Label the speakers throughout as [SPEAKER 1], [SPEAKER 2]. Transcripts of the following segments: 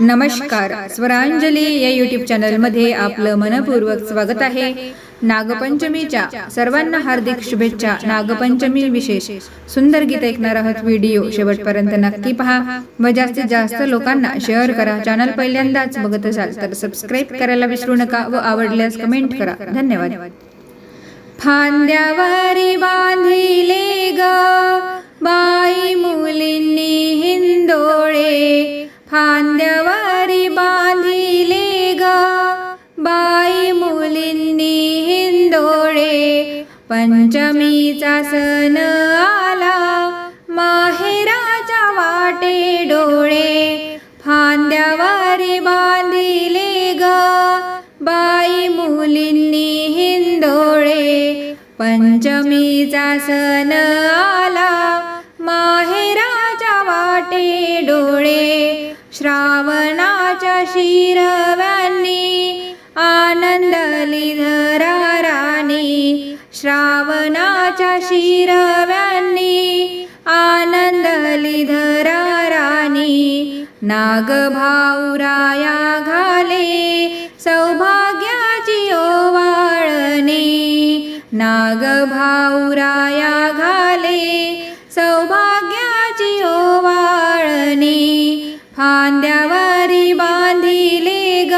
[SPEAKER 1] नमस्कार. स्वरांजली या युट्यूब चॅनलमध्ये आपलं मनपूर्वक स्वागत आहे. नागपंचमीच्या सर्वांना हार्दिक शुभेच्छा. नागपंचमी विशेष. सुंदर गीत ऐकणार आहोत व्हिडिओ शेवटपर्यंत नक्की पहा. व जास्तीत जास्त लोकांना शेअर करा. चॅनल पहिल्यांदाच बघत असाल तर सबस्क्राईब करायला विसरू नका व आवडल्यास कमेंट करा. धन्यवाद. फांद्यावारी बांधिले ग. बाई मुलींनी हिंदोळ फांद्यावारी बांधिले ग. बाई मुलींनी हिंदोळे पंचमीचा सण आला माहेराच्या वाटे डोळे. फांद्यावारी बांधिले ग. बाई मुलींनी हिंदोळे पंचमीचा सण आला माहेराच्या वाटे डोळे. श्रावणाच्या शिरव्यांनी आनंदली धरा राणी. श्रावणाच्या शिरव्यांनी आनंदली धरा राणी. नाग भाऊराया घाले सौभाग्याची ओवाळणी. नाग भाऊराया घाले सौभाग्य खांद्यावारी बांधिले ग.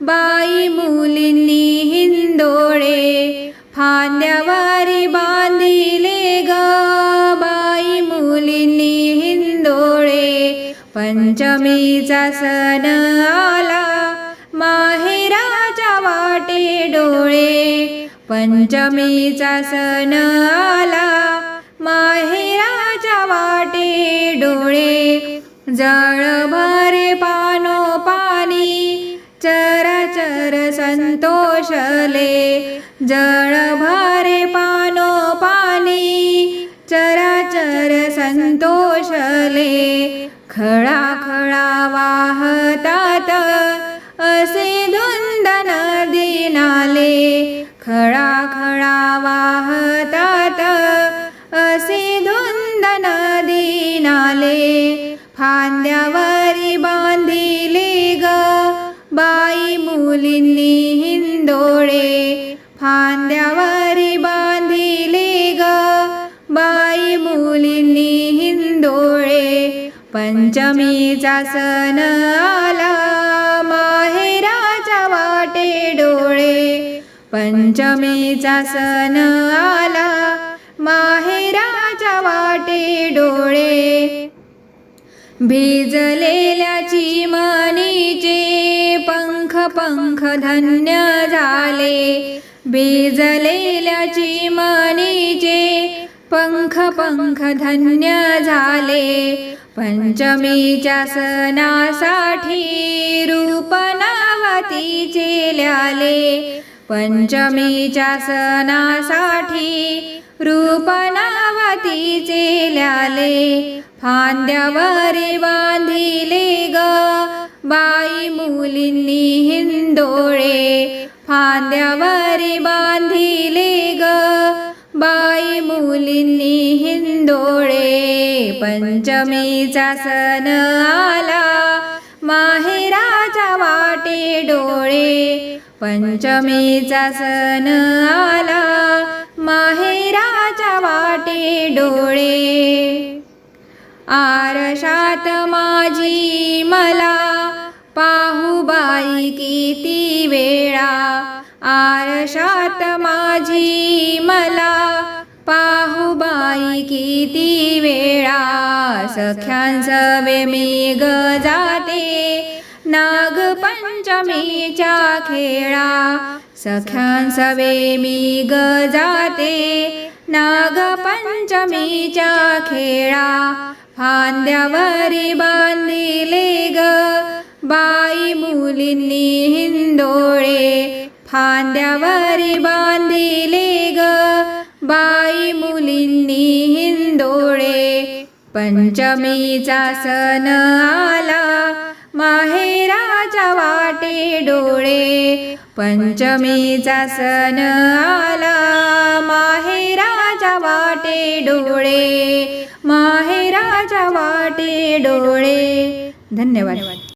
[SPEAKER 1] बाई मुलींनी हिंदोळे फांद्यावारी बांधिले ग. बाई मुलींनी हिंदोळे पंचमीचा सण आला. माहेराच्या वाटे डोळे. पंचमीचा सण आला. माहेराच्या वाटे डोळे. जळ भरे पानो पाणी चराचर संतोषले. जळ भरे पानो पाणी चराचर संतोषले. खळा खळा वाहतात असे धुंद नदी नाले खळा खळा वाहतात असे धुंद नदी नाले फांद्यावरी बांधिले ग. बाई मुलींनी हिंदोळे फांद्यावरी बांधिले ग. बाई मुलींनी हिंदोळे पंचमीचा सण आला माहेराच्या वाटे डोळे. पंचमीचा सण आला माहेराच्या वाटे डोळे. भिजलेल्याची चिमणीचे पंख पंख धन्य झाले. भिजलेल्याची चिमणीचे पंख पंख धन्य झाले. पंचमीच्या सणासाठी रूपनावतीचे ल्याले. पंचमीच्या सणासाठी रूपनावतीचे ल्याले. फांद्यावरी बांधिले ग. बाई मुलींनी हिंदोळे फांद्यावरी बांधिले ग. बाई मुलींनी हिंदोळे पंचमीचा सण आला. माहेराच्या वाटे डोळे. पंचमीचा सण आला माहेराच्या वाटे डोळे. आरशात माझी मला पाहुबाई किती वेळा. आरशात माझी मला पाहुबाई किती वेळा. सख्यांसवे मी ग जाते नागपंचमीच्या खेळा. सख्यांसवे मी ग जाते. नागपंचमीच्या खेळा. फांद्यावरी बांधिले ग. बाई मुलींनी हिंदोळे फांद्यावरी बांधिले ग. बाई मुलींनी हिंदोळे पंचमीचा सण आला. माहेराच्या वाटे डोळे पंचमीचा सण आला. माहेराच्या वाटे डोळे माहेराच्या वाटे डोळे. धन्यवाद.